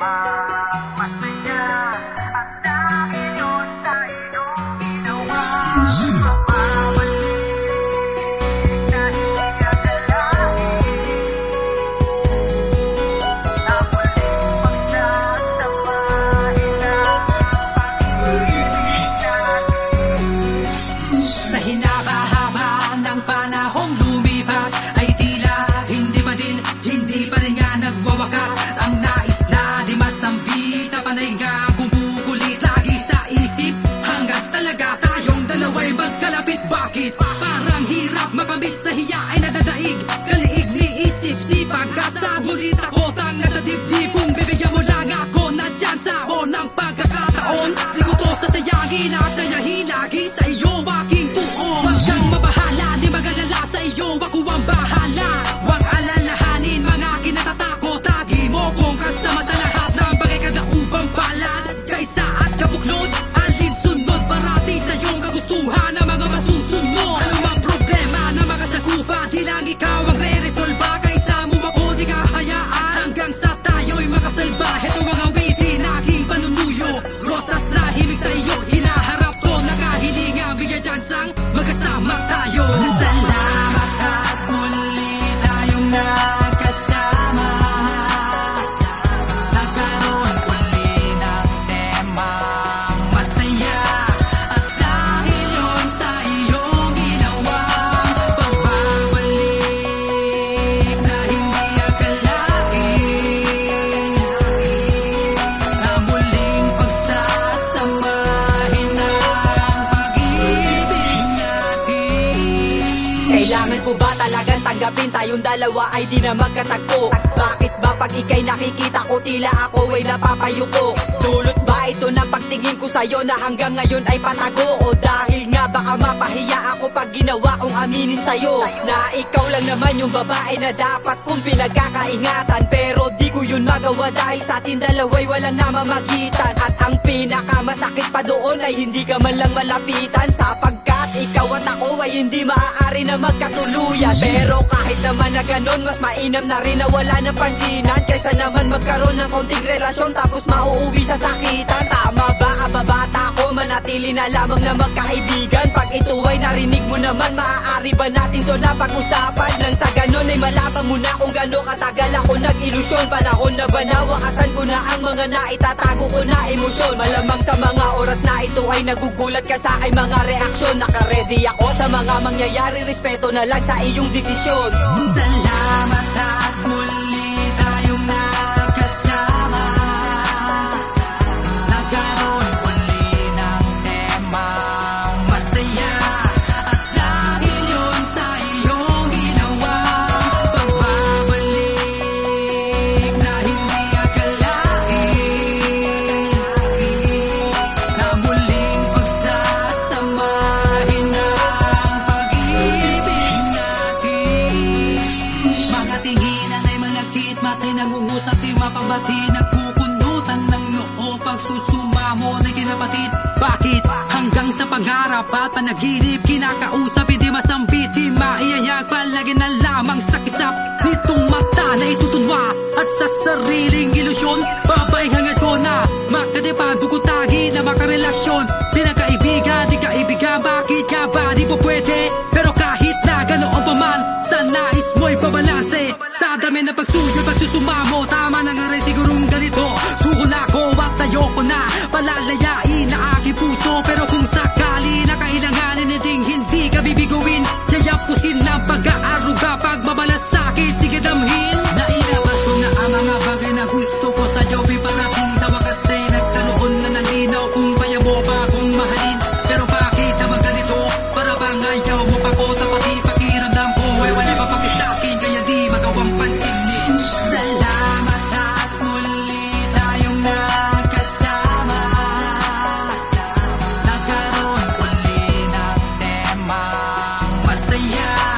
my grita Kailangan ko ba talagang tanggapin tayong dalawa ay di na magkatagpo? Bakit ba pag ikay nakikita ko tila ako ay napapayuko? Dulot ba ito ng pagtingin ko sa'yo na hanggang ngayon ay patago? O dahil nga baka mapahiya ako pag ginawa kong aminin sa'yo Na ikaw lang naman yung babae na dapat kong pinagkakaingatan Pero di ko yun magawa dahil sa atin dalawa'y walang namamagitan At ang pinakamasakit pa doon ay hindi ka man lang malapitan at ako ay hindi maaari na magkatuluyan. Pero kahit naman na ganon mas mainam na rin na wala ng pansinan. Kaysa naman magkaroon ng konting relasyon tapos mauuwi sa sakitan. Tama ba kababata ko? Manatili na lamang na magkaibigan. Pag ito ay narinig mo naman maaari ba natin to na pag-usapan? Nang sa ganon ay malaman mo na gano'n katagal ako nag-ilusyon? Panahon na ba na wakasan ko na ang mga naitatago ko na emosyon? Malamang sa mga oras na ito ay nagugulat ka sa aking mga reaksyon. Nakaready ako sa mga mangyayari. Respeto na lang sa iyong desisyon. Salamat at muli Pati nangungusap di mapabati Nagkukunutan ng noo Pagsusumamo na kinapatid. Bakit? Hanggang sa pangarap at panaginip Kinakausap, hindi masambit. Di maiyayag, palagi na lamang sa kisap. Nitong mata na itutunwa At sa sariling ilusyon Babay hangad ko na Makadipan, bukutagi na makarelasyon Pinagkaibigan, di kaibigan Bakit ka ba? Di po pwede? Pero kahit na ganoon pa man Sa nais mo'y babalanse Sa dami na pag saya